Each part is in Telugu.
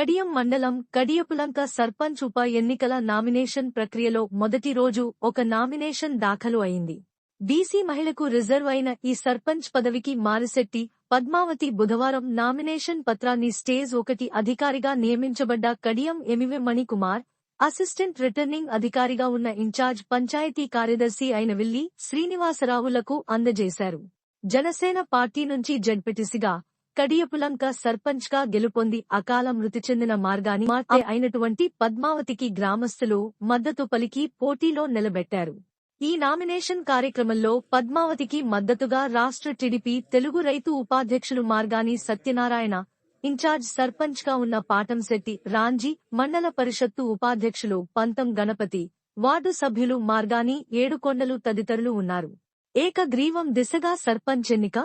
కడియం మండలం కడియపులంక సర్పంచ్ ఉప ఎన్నికల నామినేషన్ ప్రక్రియలో మొదటి రోజు ఒక నామినేషన్ దాఖలు అయింది. బీసీ మహిళకు రిజర్వ్ అయిన ఈ సర్పంచ్ పదవికి మారిశెట్టి పద్మావతి బుధవారం నామినేషన్ పత్రాన్ని స్టేజ్ ఒకటి అధికారిగా నియమించబడ్డ కడియం ఎమివె మణికుమార్ అసిస్టెంట్ రిటర్నింగ్ అధికారిగా ఉన్న ఇన్ఛార్జ్ పంచాయతీ కార్యదర్శి అయిన విల్లి శ్రీనివాసరావులకు అందజేశారు. జనసేన పార్టీ నుంచి జడ్పిటిసిగా కడియపులంక సర్పంచ్గా గెలుపొంది అకాల మృతి చెందిన మార్గాని మార్తె అయినటువంటి పద్మావతికి గ్రామస్తులు మద్దతు పలికి పోటీలో నిలబెట్టారు. ఈ నామినేషన్ కార్యక్రమంలో పద్మావతికి మద్దతుగా రాష్ట్ర టిడిపి తెలుగు రైతు ఉపాధ్యక్షులు మార్గాని సత్యనారాయణ ఇన్ఛార్జ్ సర్పంచ్గా ఉన్న పాటంశెట్టి రాంజీ మండల పరిషత్తు ఉపాధ్యక్షులు పంతం గణపతి వార్డు సభ్యులు మార్గాని ఏడుకొండలు తదితరులు ఉన్నారు. ఏకగ్రీవం దిశగా సర్పంచ్ ఎన్నిక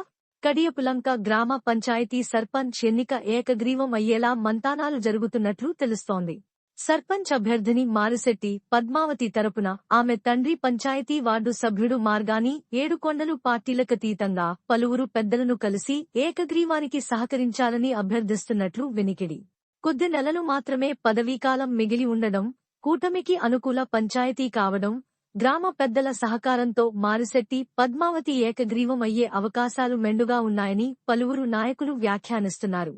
కడియపులంక గ్రామ పంచాయతీ సర్పంచ్ ఎన్నిక ఏకగ్రీవం అయ్యేలా మంతానాలు జరుగుతున్నట్లు తెలుస్తోంది. సర్పంచ్ అభ్యర్థిని మారిశెట్టి పద్మావతి తరపున ఆమె తండ్రి పంచాయతీ వార్డు సభ్యుడు మార్గాని ఏడుకొండలు పార్టీలకతీతంగా పలువురు పెద్దలను కలిసి ఏకగ్రీవానికి సహకరించాలని అభ్యర్థిస్తున్నట్లు వినికిడి. కొద్ది నెలలు మాత్రమే పదవీకాలం మిగిలి ఉండడం కూటమికి అనుకూల పంచాయతీ కావడం గ్రామ పెద్దల సహకారంతో మారిశెట్టి పద్మావతి ఏకగ్రీవం అయ్యే అవకాశాలు మెండుగా ఉన్నాయని పలువురు నాయకులు వ్యాఖ్యానిస్తున్నారు.